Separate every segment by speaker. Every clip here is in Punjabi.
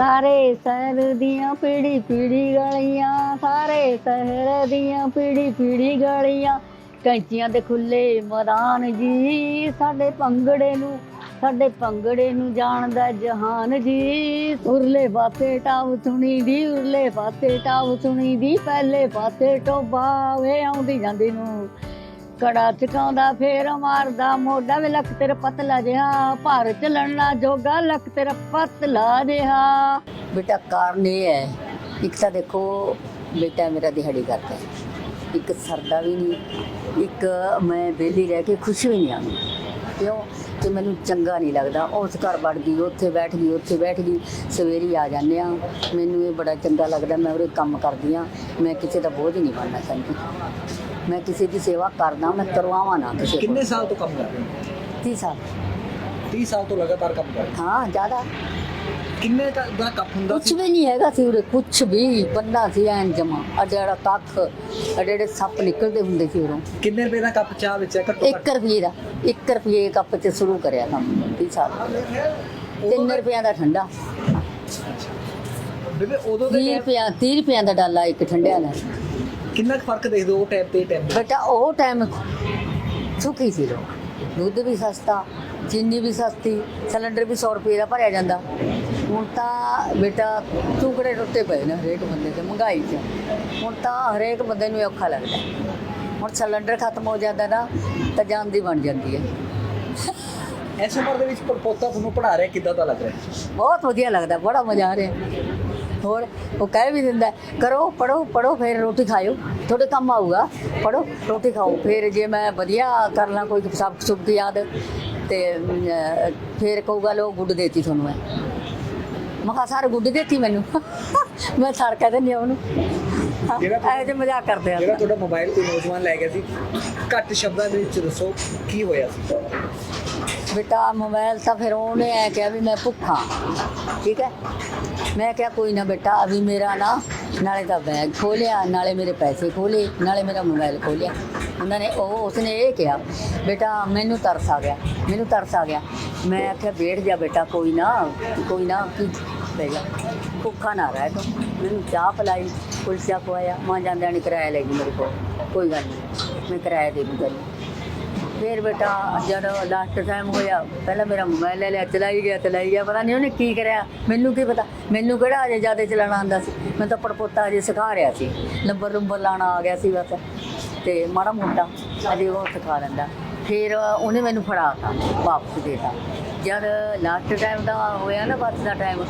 Speaker 1: ਸਾਰੇ ਸ਼ਹਿਰ ਦੀਆਂ ਪੀੜੀ ਪੀੜੀ ਗਲੀਆਂ, ਸਾਰੇ ਸ਼ਹਿਰ ਦੀਆਂ ਪੀੜੀ ਪੀੜੀ ਗਲੀਆਂ। ਕੈਂਚੀਆਂ ਦੇ ਖੁੱਲੇ ਮੈਦਾਨ ਜੀ, ਸਾਡੇ ਭੰਗੜੇ ਨੂੰ, ਸਾਡੇ ਭੰਗੜੇ ਨੂੰ ਜਾਣਦਾ ਜਹਾਨ ਜੀ। ਉਰਲੇ ਪਾਸੇ ਟਾਉ ਸੁਣੀ ਦੀ ਉਰਲੇ ਪਾਸੇ ਟਾਉ ਸੁਣੀ ਦੀ ਪਹਿਲੇ ਪਾਸੇ ਟੋਬਾ ਵੇ ਆਉਂਦੀ ਜਾਂਦੀ ਨੂੰ। ਕੜਾ ਚਕਾਉਂਦਾ ਫੇਰ ਮਾਰਦਾ ਮੋਢਾ ਵੇ ਲੱਕ ਤੇਰਾ ਪਤਲਾ ਜਿਹਾ, ਭਾਰ ਚੱਲਣਾ ਜੋਗਾ ਲੱਕ ਤੇਰਾ ਪਤਲਾ ਜਿਹਾ। ਬੇਟਾ, ਕਾਰਨ ਇਹ ਹੈ, ਇੱਕ ਤਾਂ ਦੇਖੋ, ਬੇਟਾ ਮੇਰਾ ਦਿਹਾੜੀ ਕਰਦਾ ਹੈ। ਇੱਕ ਸਰਦਾ ਵੀ ਨਹੀਂ, ਇੱਕ ਮੈਂ ਵਿਹਲੀ ਰਹਿ ਕੇ ਖੁਸ਼ ਵੀ ਨਹੀਂ ਆਉਂਦੀ ਕਿਉਂ ਕਿ ਮੈਨੂੰ ਚੰਗਾ ਨਹੀਂ ਲੱਗਦਾ। ਉਸ ਘਰ ਵੜ ਗਈ ਉੱਥੇ ਬੈਠ ਗਈ ਉੱਥੇ ਬੈਠ ਗਈ। ਸਵੇਰੀ ਆ ਜਾਂਦੇ ਆ ਮੈਨੂੰ ਇਹ ਬੜਾ ਚੰਗਾ ਲੱਗਦਾ ਮੈਂ ਉਹਦੇ ਕੰਮ ਕਰਦੀ ਆ ਮੈਂ ਕਿਸੇ ਦਾ ਬੋਝ ਨਹੀਂ ਬਣਨਾ ਚਾਹੁੰਦੀ। ਮੈਂ ਕਿਸੇ ਦੀ ਸੇਵਾ ਕਰਦਾ ਮੈਂ ਕਰਵਾਵਾਂ ਨਾ ਕਿਸੇ ਕੋਲ।
Speaker 2: ਕਿੰਨੇ ਸਾਲ ਤੋਂ ਕੰਮ ਕਰ ਰਹੇ ਹੋ?
Speaker 1: 30 ਸਾਲ।
Speaker 2: 30 ਸਾਲ ਤੋਂ ਲਗਾਤਾਰ ਕੰਮ ਕਰ ਰਹੇ
Speaker 1: ਹਾਂ ਜ਼ਿਆਦਾ।
Speaker 2: ਕਿੰਨੇ ਦਾ ਦਾ ਕੱਪ ਹੁੰਦਾ
Speaker 1: ਕੁਛ ਵੀ ਨਹੀਂ ਹੈਗਾ ਸੀ ਉਰੇ ਕੁਛ ਵੀ ਬੰਦਾ ਸੀ ਐਨ ਜਮਾ। ਅਡੜਾ ਕੱਖ ਅਡੜੇ ਸੱਪ ਨਿਕਲਦੇ ਹੁੰਦੇ ਸੀ ਉਰੋਂ।
Speaker 2: ਕਿੰਨੇ ਰੁਪਏ ਦਾ ਕੱਪ ਚਾਹ ਵਿੱਚ ਹੈ? ਘੱਟੋ
Speaker 1: 1 ਰੁਪਏ ਦਾ 1 ਰੁਪਏ ਕੱਪ ਤੇ ਸ਼ੁਰੂ ਕਰਿਆ ਕੰਮ 30 ਸਾਲ 3 ਰੁਪਿਆਂ ਦਾ ਠੰਡਾ।
Speaker 2: ਬੇਬੇ ਉਦੋਂ ਦੇ
Speaker 1: 30
Speaker 2: time
Speaker 1: ਰੁਪਿਆ 30 ਰੁਪਿਆਂ ਦਾ ਡਾਲਾ ਇੱਕ ਠੰਡਿਆਂ ਦਾ।
Speaker 2: ਕਿੰਨਾ ਕੁ ਫ਼ਰਕ ਦੇਖਦੇ ਹੋ ਉਹ ਟਾਈਮ ਤੇ ਟਾਈਮ
Speaker 1: ਬੇਟਾ ਉਹ ਟਾਈਮ ਸੁਖੀ ਸੀ ਲੋਕ ਦੁੱਧ ਵੀ ਸਸਤਾ ਚੀਨੀ ਵੀ ਸਸਤੀ ਸਿਲੰਡਰ ਵੀ 100 ਰੁਪਏ ਦਾ ਭਰਿਆ ਜਾਂਦਾ। ਹੁਣ ਤਾਂ ਬੇਟਾ ਟੁਕੜੇ ਟੁੱਟੇ ਪਏ ਨੇ ਹਰੇਕ ਬੰਦੇ ਤੇ ਮਹਿੰਗਾਈ 'ਚ। ਹੁਣ ਤਾਂ ਹਰੇਕ ਬੰਦੇ ਨੂੰ ਔਖਾ ਲੱਗਦਾ। ਹੁਣ ਸਿਲੰਡਰ ਖਤਮ ਹੋ ਜਾਂਦਾ ਨਾ ਤਾਂ ਜਾਨ ਦੀ ਬਣ ਜਾਂਦੀ ਹੈ।
Speaker 2: ਇਸ ਉਮਰ ਦੇ ਵਿੱਚ ਪੋਤਾ ਤੁਹਾਨੂੰ ਪੜਾ ਰਿਹਾ ਕਿੱਦਾਂ ਦਾ ਲੱਗ ਰਿਹਾ?
Speaker 1: ਬਹੁਤ ਵਧੀਆ ਲੱਗਦਾ ਬੜਾ ਮਜ਼ਾ ਆ ਰਿਹਾ। ਹੋਰ ਉਹ ਕਹਿ ਵੀ ਦਿੰਦਾ ਕਰੋ ਪੜੋ ਪੜੋ ਫਿਰ ਰੋਟੀ ਖਾਇਓ। ਤੁਹਾਡੇ ਕੰਮ ਆਊਗਾ ਪੜੋ ਰੋਟੀ ਖਾਓ। ਫਿਰ ਜੇ ਮੈਂ ਵਧੀਆ ਕਰ ਲਾਂ ਕੋਈ ਸਬਕ ਸੁਬਕ ਯਾਦ ਤੇ ਫਿਰ ਕਹੂਗਾ ਲੋ ਗੁੱਡ ਦੇਤੀ ਤੁਹਾਨੂੰ ਮੈਂ। ਮੈਂ ਕਿਹਾ ਸਰ ਗੁੱਡ ਦੇਤੀ ਮੈਨੂੰ। ਮੈਂ ਸਰ ਕਹਿ ਦਿੰਦੀ ਹਾਂ ਉਹਨੂੰ।
Speaker 2: ਜਿਹੜਾ
Speaker 1: ਇਹ ਜੇ ਮਜ਼ਾਕ ਕਰਦੇ
Speaker 2: ਜਿਹੜਾ
Speaker 1: ਆ
Speaker 2: ਤੁਹਾਡਾ ਮੋਬਾਈਲ ਕੋਈ ਨੌਜਵਾਨ ਲੈ ਗਿਆ ਸੀ ਘੱਟ ਸ਼ਬਦਾਂ ਦੇ ਵਿੱਚ ਦੱਸੋ ਕੀ ਹੋਇਆ ਸੀ?
Speaker 1: ਬੇਟਾ ਮੋਬਾਈਲ ਤਾਂ ਫਿਰ ਉਹਨੇ ਐ ਕਿਹਾ ਵੀ ਮੈਂ ਭੁੱਖਾ। ਠੀਕ ਹੈ? ਮੈਂ ਕਿਹਾ ਕੋਈ ਨਾ ਬੇਟਾ ਅਭੀ ਮੇਰਾ ਨਾ ਨਾਲੇ ਤਾਂ ਬੈਗ ਖੋਲਿਆ ਨਾਲੇ ਮੇਰੇ ਪੈਸੇ ਖੋਲੇ ਨਾਲੇ ਮੇਰਾ ਮੋਬਾਈਲ ਖੋਲਿਆ। ਉਹਨਾਂ ਨੇ ਉਹ ਉਸਨੇ ਇਹ ਕਿਹਾ ਬੇਟਾ ਮੈਨੂੰ ਤਰਸ ਆ ਗਿਆ ਮੈਨੂੰ ਤਰਸ ਆ ਗਿਆ। ਮੈਂ ਆਖਿਆ ਬੈਠ ਜਾ ਬੇਟਾ ਕੋਈ ਨਾ ਕੋਈ ਨਾ ਕੀ ਭੁੱਖਾ ਨਾ ਰਹਿ ਤੂੰ। ਮੈਨੂੰ ਚਾਹ ਪਲਾਈ, ਕੁਲਚਾ ਖਵਾਇਆ। ਮਾਂ ਜਾਂਦਿਆਂ ਨੇ ਕਿਰਾਇਆ ਲੈ ਗਈ ਮੇਰੇ ਕੋਲ। ਕੋਈ ਗੱਲ ਨਹੀਂ, ਮੈਂ ਕਿਰਾਇਆ ਦੇ ਦੂੰਗਾ। ਫਿਰ ਬੇਟਾ, ਜਦ ਲਾਸਟ ਟਾਈਮ ਹੋਇਆ, ਪਹਿਲਾਂ ਮੇਰਾ ਮੋਬਾਈਲ ਲੈ ਲਿਆ, ਚਲਾਈ ਗਿਆ ਚਲਾਈ ਗਿਆ। ਪਤਾ ਨਹੀਂ ਉਹਨੇ ਕੀ ਕਰਿਆ। ਮੈਨੂੰ ਕੀ ਪਤਾ? ਮੈਨੂੰ ਕਿਹੜਾ ਅਜੇ ਜ਼ਿਆਦਾ ਚਲਾਉਣਾ ਆਉਂਦਾ ਸੀ? ਮੈਂ ਤਾਂ ਪੜਪੋਤਾ ਅਜੇ ਸਿਖਾ ਰਿਹਾ ਸੀ। ਨੰਬਰ ਨੰਬਰ ਲਾਣਾ ਆ ਗਿਆ ਸੀ ਬਸ। ਤੇ ਮਾੜਾ ਮੋਟਾ ਅਜੇ ਉਹ ਸਿਖਾ ਲੈਂਦਾ। ਫਿਰ ਉਹਨੇ ਮੈਨੂੰ ਫੜਾਤਾ, ਵਾਪਸ ਦੇਤਾ। ਜਦ ਲਾਸਟ ਟਾਈਮ ਦਾ ਹੋਇਆ ਨਾ ਬੱਸ ਦਾ ਟਾਈਮ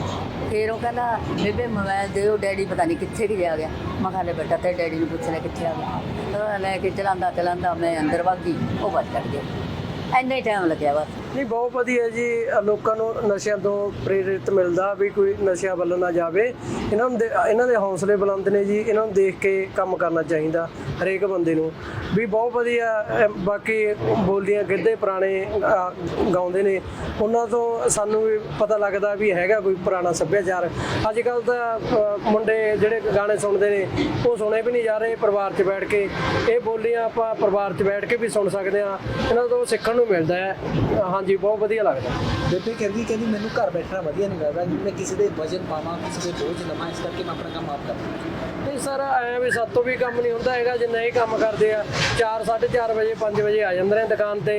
Speaker 1: ਫਿਰ ਉਹ ਕਹਿੰਦਾ, ਬੇਬੇ ਮੋਬਾਈਲ ਦਿਓ, ਡੈਡੀ ਪਤਾ ਨਹੀਂ ਕਿੱਥੇ ਕਿ ਗਿਆ ਗਿਆ। ਮੈਂ ਕਿਹਾ, ਲੈ ਬੇਟਾ ਤੇ ਡੈਡੀ ਨੂੰ ਪੁੱਛ ਲੈ ਕਿੱਥੇ ਆ ਗਿਆ। ਉਹ ਲੈ ਕੇ ਚਲਾਉਂਦਾ ਚਲਾਉਂਦਾ, ਮੈਂ ਅੰਦਰ ਵਗ ਗਈ, ਉਹ ਬੱਸ ਚੜ ਗਿਆ। ਇੰਨਾ ਹੀ ਟਾਈਮ ਲੱਗਿਆ ਬਸ।
Speaker 3: ਨਹੀਂ, ਬਹੁਤ ਵਧੀਆ ਜੀ ਲੋਕਾਂ ਨੂੰ ਨਸ਼ਿਆਂ ਤੋਂ ਪ੍ਰੇਰਿਤ ਮਿਲਦਾ ਵੀ ਕੋਈ ਨਸ਼ਿਆਂ ਵੱਲ ਨਾ ਜਾਵੇ। ਇਹਨਾਂ ਨੂੰ ਦੇ- ਇਹਨਾਂ ਦੇ ਹੌਸਲੇ ਬੁਲੰਦ ਨੇ ਜੀ, ਇਹਨਾਂ ਨੂੰ ਦੇਖ ਕੇ ਕੰਮ ਕਰਨਾ ਚਾਹੀਦਾ ਹਰੇਕ ਬੰਦੇ ਨੂੰ। ਵੀ ਬਹੁਤ ਵਧੀਆ ਬਾਕੀ ਬੋਲੀਆਂ ਗਿੱਧੇ ਪੁਰਾਣੇ ਗਾਉਂਦੇ ਨੇ। ਉਹਨਾਂ ਤੋਂ ਸਾਨੂੰ ਵੀ ਪਤਾ ਲੱਗਦਾ ਵੀ ਹੈਗਾ ਕੋਈ ਪੁਰਾਣਾ ਸੱਭਿਆਚਾਰ। ਅੱਜ ਕੱਲ ਤਾਂ ਮੁੰਡੇ ਜਿਹੜੇ ਗਾਣੇ ਸੁਣਦੇ ਨੇ, ਉਹ ਸੁਣੇ ਵੀ ਨਹੀਂ ਜਾ ਰਹੇ ਪਰਿਵਾਰ 'ਚ ਬੈਠ ਕੇ। ਇਹ ਬੋਲੀਆਂ ਆਪਾਂ ਪਰਿਵਾਰ 'ਚ ਬੈਠ ਕੇ ਵੀ ਸੁਣ ਸਕਦੇ ਆ ਇਹਨਾਂ ਤੋਂ ਸਿੱਖਣ ਨੂੰ ਮਿਲਦਾ ਹੈ। ਹਾਂਜੀ ਬਹੁਤ ਵਧੀਆ ਲੱਗਦਾ।
Speaker 2: ਬੇਬੇ ਕਹਿੰਦੀ ਕਹਿੰਦੀ ਮੈਨੂੰ ਘਰ ਬੈਠਣਾ ਵਧੀਆ ਨਹੀਂ ਲੱਗਦਾ ਮੈਂ ਕਿਸੇ ਦੇ ਵਜਨ ਪਾਵਾਂ ਕਿਸੇ ਦੇ ਬੋਝ ਲਵਾਂ ਇਸ ਕਰਕੇ ਮੈਂ ਆਪਣਾ ਕੰਮ ਆਪ ਕਰਦਾ।
Speaker 3: ਨਹੀਂ ਸਰ ਐ ਵੀ ਸਾਤੋਂ ਵੀ ਕੰਮ ਨਹੀਂ ਹੁੰਦਾ ਹੈਗਾ ਜਿੰਨਾ ਹੀ ਕੰਮ ਕਰਦੇ ਆ 4 4:30 ਵਜੇ 5 ਵਜੇ ਆ ਜਾਂਦੇ ਨੇ ਦੁਕਾਨ ਤੇ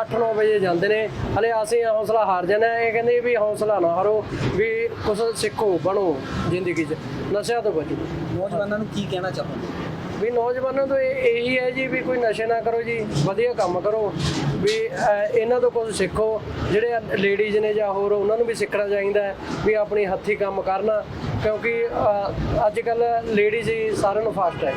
Speaker 3: 8-9 ਵਜੇ ਜਾਂਦੇ ਨੇ। ਹਲੇ ਅਸੀਂ ਹੌਸਲਾ ਹਾਰ ਜਾਂਦੇ ਆ ਇਹ ਕਹਿੰਦੇ ਵੀ ਹੌਸਲਾ ਨਾ ਹਾਰੋ ਵੀ ਕੁਝ ਸਿੱਖੋ ਬਣੋ ਜ਼ਿੰਦਗੀ 'ਚ। ਨਸ਼ਿਆਂ ਤੋਂ ਬਚੋ।
Speaker 2: ਨੌਜਵਾਨਾਂ ਨੂੰ ਕੀ ਕਹਿਣਾ ਚਾਹੁੰਦੇ
Speaker 3: ਵੀ ਨੌਜਵਾਨਾਂ ਤੋਂ ਇਹ- ਇਹੀ ਹੈ ਜੀ ਵੀ ਕੋਈ ਨਸ਼ੇ ਨਾ ਕਰੋ ਜੀ, ਵਧੀਆ ਕੰਮ ਕਰੋ। ਵੀ ਇਹਨਾਂ ਤੋਂ ਕੁਝ ਸਿੱਖੋ। ਜਿਹੜੇ ਲੇਡੀਜ਼ ਨੇ ਜਾਂ ਹੋਰ, ਉਹਨਾਂ ਨੂੰ ਵੀ ਸਿੱਖਣਾ ਚਾਹੀਦਾ ਹੈ ਵੀ ਆਪਣੀ ਹੱਥੀ ਕੰਮ ਕਰਨਾ। ਕਿਉਂਕਿ ਅੱਜ ਕੱਲ ਲੇਡੀਜ਼ ਹੀ ਸਾਰਿਆਂ ਨੂੰ ਫਾਸਟ ਹੈ।